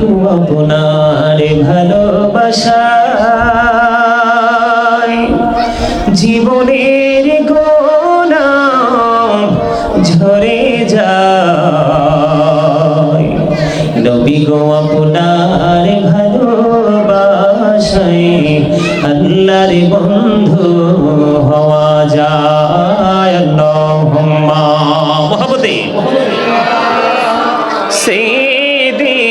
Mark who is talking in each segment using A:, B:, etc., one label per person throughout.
A: গো আপনার ভালোবাসায়। জীবনের গোনা ঝরে যায়। নবী গো, আপনার ভালোবাসায় আল্লাহর বন্ধু হওয়া যায়। আল্লাহুম্মা মুহাম্মদে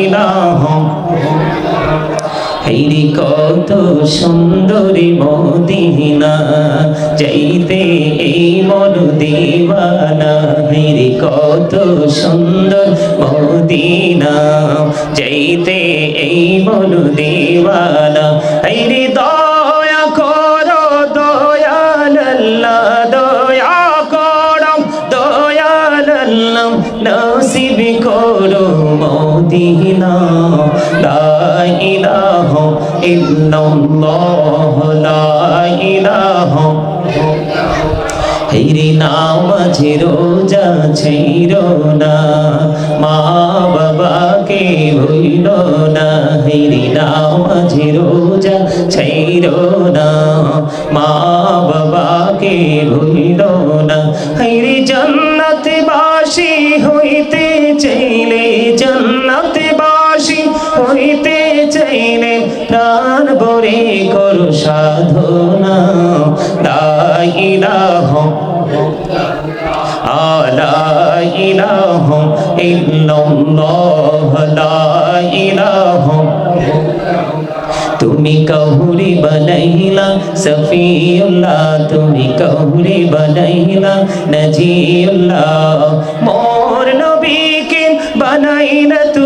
A: ইলাহ হেরি কত সুন্দরী মদিনা, যাইতে এই মন দিবানা হেরি কত সুন্দর মদিনা, যাইতে এই মন দিবানা হেরি দা নসিব করো মদিনা। লা ইলাহা ইল্লাল্লাহ, লা ইলাহা। হেরি নামাজে রোজা ছেইর না, মা বাবাকে ভুইল না। হেরি নামাজে রোজা ছেইর না, মা বাবাকে ভুইল ইলাহা ইল্লাল্লাহ, লা ইলাহা। তুমি কহুরি বনাইলা, সফিউল্লাহ, তুমি কহুরি বনাইলা, নজিউল্লাহ। মোর নবীকে বানাইলা তুমি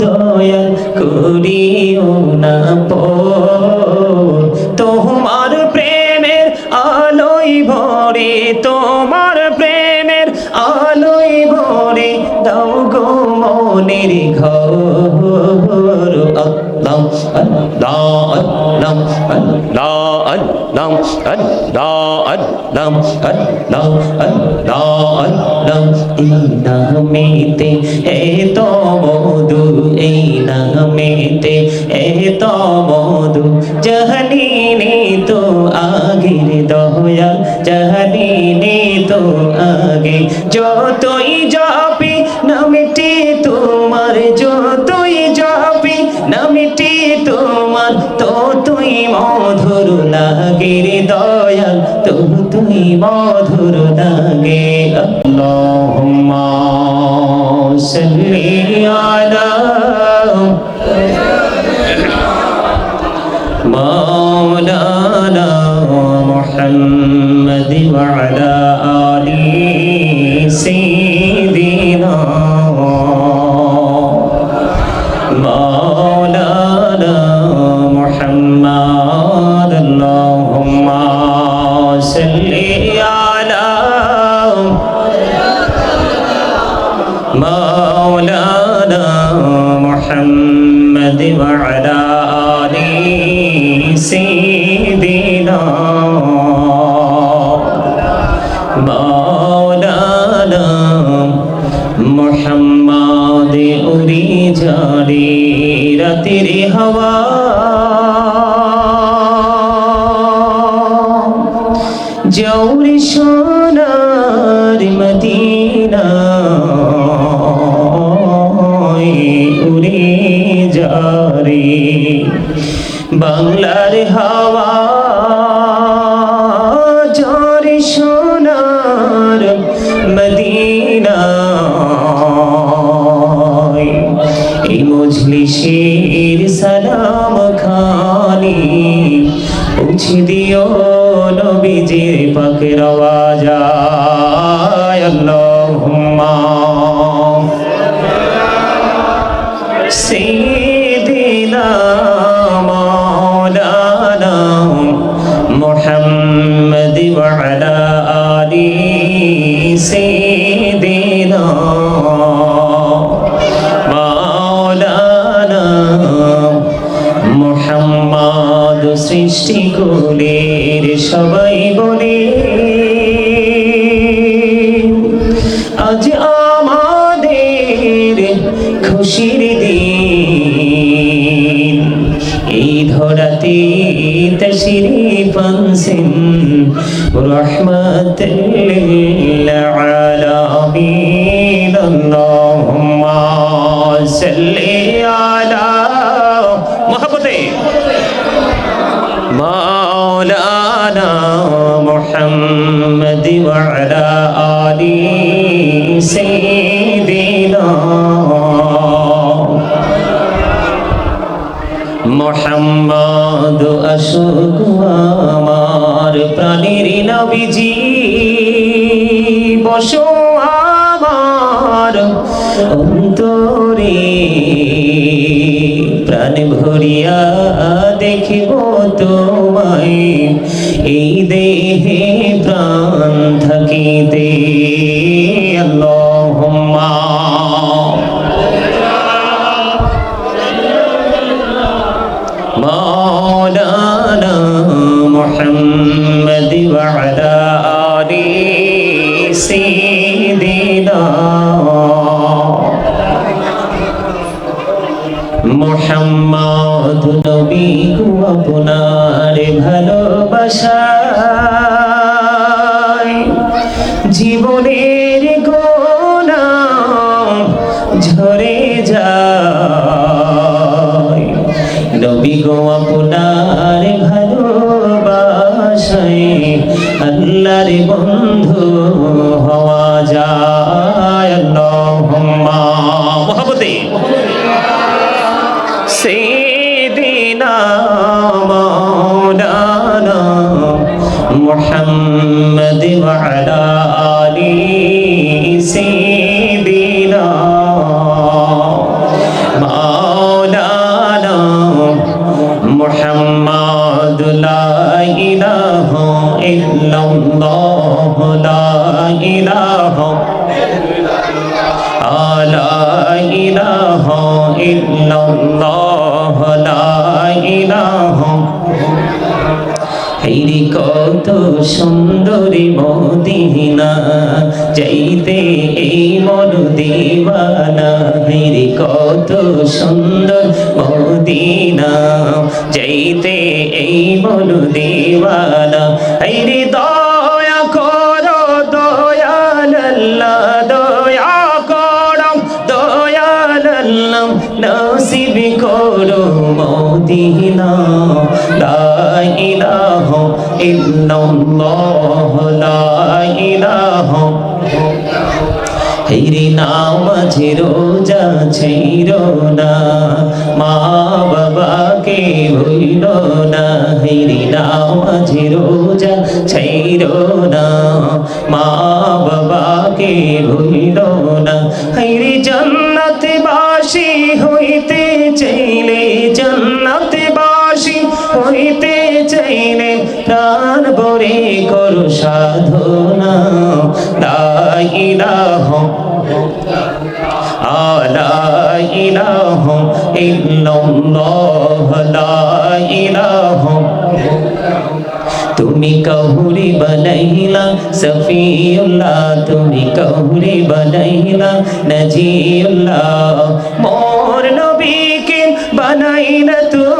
A: দয়াল করিও না তোমার প্রেমের আলোই ভরে তোমার প্রেমের আলোই ভরে দাও গো মনের ঘর আল্লাহ আল্লাহ আল্লাহ আল্লাহ lam an la an lam an la an la an lam inna me te e মধুর লাগে আল্লাহুম্মা সাল্লি আলা জৌরি সোনার দিও নবীজির পাখির আওয়াজ। মোহাম্মদ সৃষ্টি কুলের সবাই বলে, আজ আমাদের খুশির দিন। এই ধরাতে তশরি পানসেন সাল্লি আলা مولانا محمد وعلى آل سيدنا মোহাম্মদ অশোক আমার প্রাণীর নবীজি বসো আমার অন্তরে প্রাণ ভরিয়া দেখিব তোমায় এই দেহে প্রাণ থাকিতে আল্লাহুম্মা مولانا محمد وعلى آل سيدنا মোহাম্মদ নবী গো আল্লাহুম্মা মহব্বতে। সাইয়্যিদিনা মাওলানা إله لا إله إلا الله لا إله হেরি কত সুন্দরী মদিনা যাইতে এই মন দিবানা হেরি কত সুন্দর মদিনা যাইতে এই মন দিবানা হেরি দয়া মদিনা লা ইলাহা ইল্লাল্লাহ লা ইলাহা হেরি নামাজ রোজা ছেড় না, মা বাবাকে ভুল না। হেরি নামাজ রোজা ছেড় না, মা বাবাকে ভুল লা ইলাহা ইল্লাল্লাহ, লা ইলাহা। তুমি কহুরি বানাইলা সফিউল্লাহ। তুমি কহুরি বানাইলা নজিউল্লাহ। মোর নবীকে বানাইলা তুমি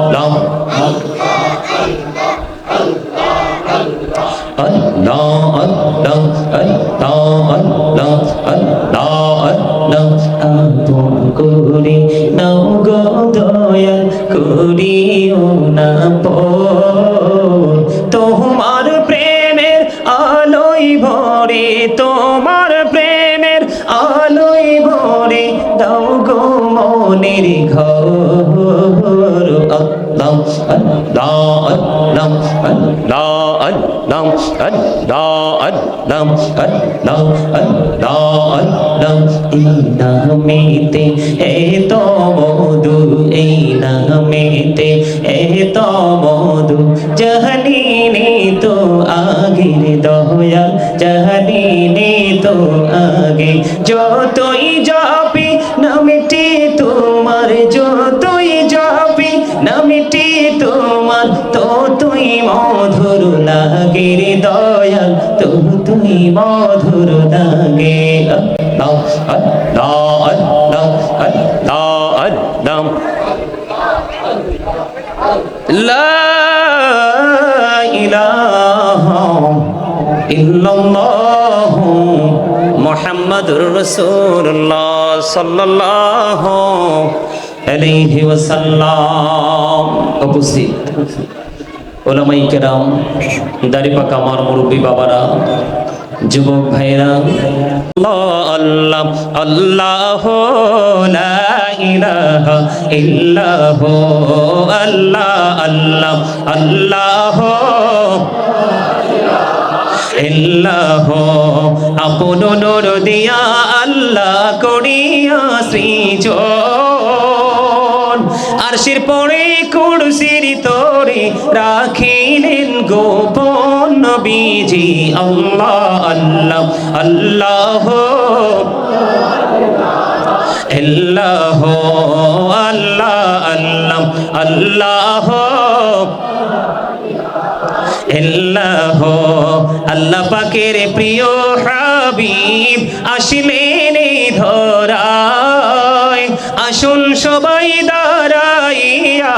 A: ở đơn আল্লাহ আল্লাহ আল্লাহ এই নামেতে, এ তো মধু, এই নামেতে, এ তো মধু। জহলিনি তো আগের দয়াল জহলিনি তো আগে। যতই যাবি নামটি তোমার, যতই যাবি নামটি তোমার তো লাগের দয়াল, তবু তুমি মধুর লাগে দাও দাও দাও দাও দাও লা ইলাহা ইল্লাল্লাহ মুহাম্মাদুর রাসূলুল্লাহ উপস্থিত। ওলামাই কেরাম, দাড়িপাকা আমার মুরব্বী বাবারা, যুবক ভাইরা আল্লাহ আল্লাহ আল্লাহ আল্লাহ আল্লাহ ইল্লাহ আপন নূর দিয়া আল্লাহ করিয়া সৃজন। আরশির পরে কুরসির তোরে রাখিলেন গোপন নবীজি, আল্লাহ আল্লাহ আল্লাহ আল্লাহ আল্লাহ আল্লাহ আল্লাহ আল্লাহ আল্লাহ পাকের প্রিয় হাবিব, আসিলেন ধরায়। আসুন সবাই দাঁড়াইয়া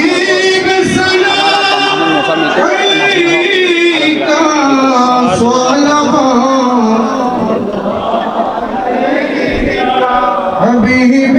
B: به